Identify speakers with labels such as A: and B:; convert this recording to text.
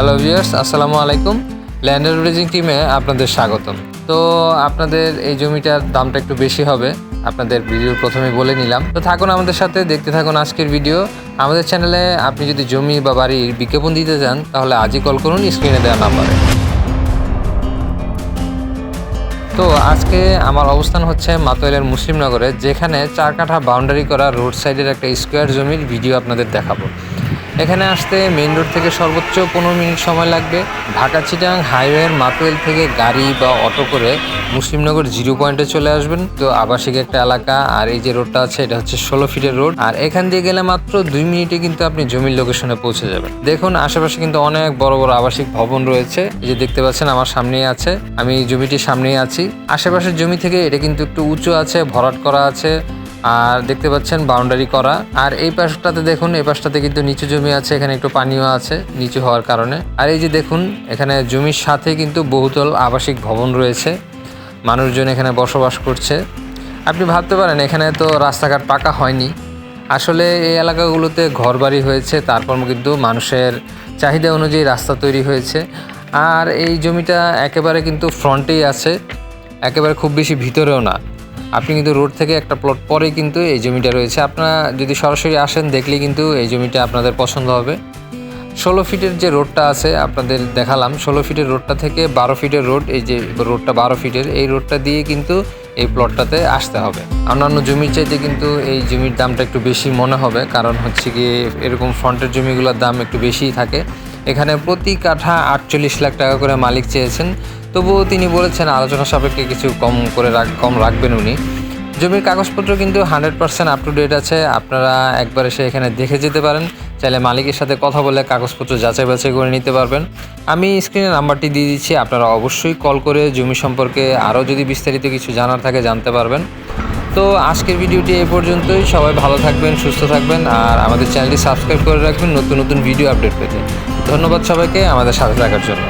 A: Hello viewers আসসালামু আলাইকুম lander bridging টিমে আপনাদের স্বাগতম। তো আপনাদের এই জমিটার দামটা একটু বেশি হবে। আপনাদের ভিডিও প্রথমে বলে নিলাম। তো থাকুন আমাদের সাথে, দেখতে থাকুন আজকের ভিডিও। আমাদের চ্যানেলে আপনি যদি জমি বা বাড়ির বিজ্ঞাপন দিতে চান, তাহলে আজই কল করুন, স্ক্রিনে দেওয়া নাম্বারে। তো আজকে আমার অবস্থান হচ্ছে মাতোয়ালের মুসলিমনগরে যেখানে চার কাঠা বাউন্ডারি করা রোড সাইডের একটা স্কোয়ার জমির ভিডিও আপনাদের দেখাবো। এখানে আসতে মেইন রোড থেকে সর্বোচ্চ পনেরো মিনিট সময় লাগবে। ঢাকা চিটাং হাইওয়ের মাতোয়াল থেকে গাড়ি বা অটো করে মুসলিমনগর জিরো পয়েন্টে চলে আসবেন। তো আবাসিক একটা এলাকা, আর এই যে রোডটা আছে, এটা হচ্ছে ষোলো ফিটের রোড। আর এখান দিয়ে গেলে মাত্র দুই মিনিটে কিন্তু আপনি জমির লোকেশনে পৌঁছে যাবেন। দেখুন, আশেপাশে কিন্তু অনেক বড় বড় আবাসিক ভবন রয়েছে। যে দেখতে পাচ্ছেন, আমার সামনেই আছে। আমি জমিটির সামনেই আছি। আশেপাশের জমি থেকে এটা কিন্তু একটু উঁচু আছে, ভরাট করা আছে। আর দেখতে পাচ্ছেন বাউন্ডারি করা। আর এই পাশটাতে দেখুন, এই পাশটাতে কিন্তু নিচু জমি আছে, এখানে একটু পানিও আছে নিচু হওয়ার কারণে। আর এই যে দেখুন, এখানে জমির সাথে কিন্তু বহুতল আবাসিক ভবন রয়েছে। মানুষজন এখানে বসবাস করছে। আপনি ভাবতে পারেন, এখানে তো রাস্তাঘাট পাকা হয়নি। আসলে এই এলাকাগুলোতে ঘরবাড়ি হয়েছে, তারপর কিন্তু মানুষের চাহিদা অনুযায়ী রাস্তা তৈরি হয়েছে। আর এই জমিটা একেবারে কিন্তু ফ্রন্টেই আছে, একেবারে খুব বেশি ভিতরেও না। আপনি কিন্তু রোড থেকে একটা প্লট পরেই কিন্তু এই জমিটা রয়েছে। আপনারা যদি সরাসরি আসেন, দেখলেই কিন্তু এই জমিটা আপনাদের পছন্দ হবে। ষোলো ফিটের যে রোডটা আছে, আপনাদের দেখালাম। ষোলো ফিটের রোডটা থেকে বারো ফিটের রোড, এই যে রোডটা বারো ফিটের, এই রোডটা দিয়ে কিন্তু এই প্লটটাতে আসতে হবে। অন্যান্য জমির চাইতে কিন্তু এই জমির দামটা একটু বেশি মনে হবে, কারণ হচ্ছে গিয়ে এরকম ফ্রন্টের জমিগুলোর দাম একটু বেশিই থাকে। এখানে প্রতি কাঠা আটচল্লিশ লাখ টাকা করে মালিক চেয়েছেন। তবুও তিনি বলেছেন, আলোচনা সাপেক্ষে কিছু কম করে রাখ, কম রাখবেন উনি। জমির কাগজপত্র কিন্তু hundred percent up to date আছে। আপনারা একবার এসে এখানে দেখে যেতে পারেন। চাইলে মালিকের সাথে কথা বলে কাগজপত্র যাচাই বাছাই করে নিতে পারবেন। আমি স্ক্রিনে নাম্বারটি দিয়ে দিচ্ছি, আপনারা অবশ্যই কল করে জমি সম্পর্কে আরও যদি বিস্তারিত কিছু জানার থাকে জানতে পারবেন। তো আজকের ভিডিওটি এ পর্যন্তই। সবাই ভালো থাকবেন, সুস্থ থাকবেন, আর আমাদের চ্যানেলটি সাবস্ক্রাইব করে রাখবেন নতুন নতুন ভিডিও আপডেট পেতে। ধন্যবাদ সবাইকে আমাদের সাথে থাকার জন্য।